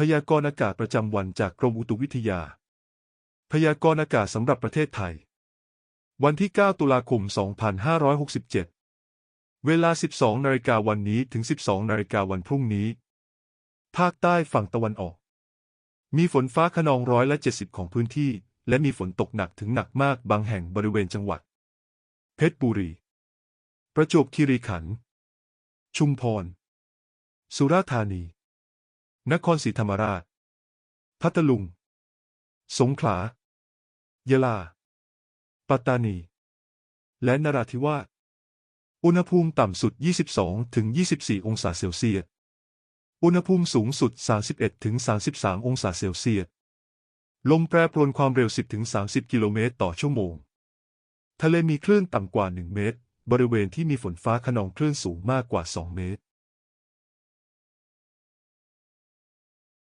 พยากรณ์อากาศประจำวันจากกรมอุตุวิทยา พยากรณ์อากาศสำหรับประเทศไทย วันที่ 9 ตุลาคม 2567 เวลา 12 นาฬิกาวันนี้ถึง 12 นาฬิกาวันพรุ่งนี้ ภาคใต้ฝั่งตะวันออก มีฝนฟ้าขนองร้อยละ 70 ของพื้นที่ และมีฝนตกหนักถึงหนักมากบางแห่งบริเวณจังหวัด เพชรบุรี ประจวบคีรีขันธ์ ชุมพร สุราษฎร์ธานี นครศรีธรรมราช พัทลุง สงขลา ยะลา ปัตตานี และนราธิวาส อุณหภูมิต่ำสุด 22ถึง24 องศาเซลเซียส อุณหภูมิสูงสุด 31ถึง33 องศาเซลเซียส ลมแปรปรวนความเร็ว 10ถึง30 กิโลเมตรต่อชั่วโมง ทะเลมีคลื่นต่ำกว่า 1 เมตร บริเวณที่มีฝนฟ้าขนองคลื่นสูงมากกว่า 2 เมตร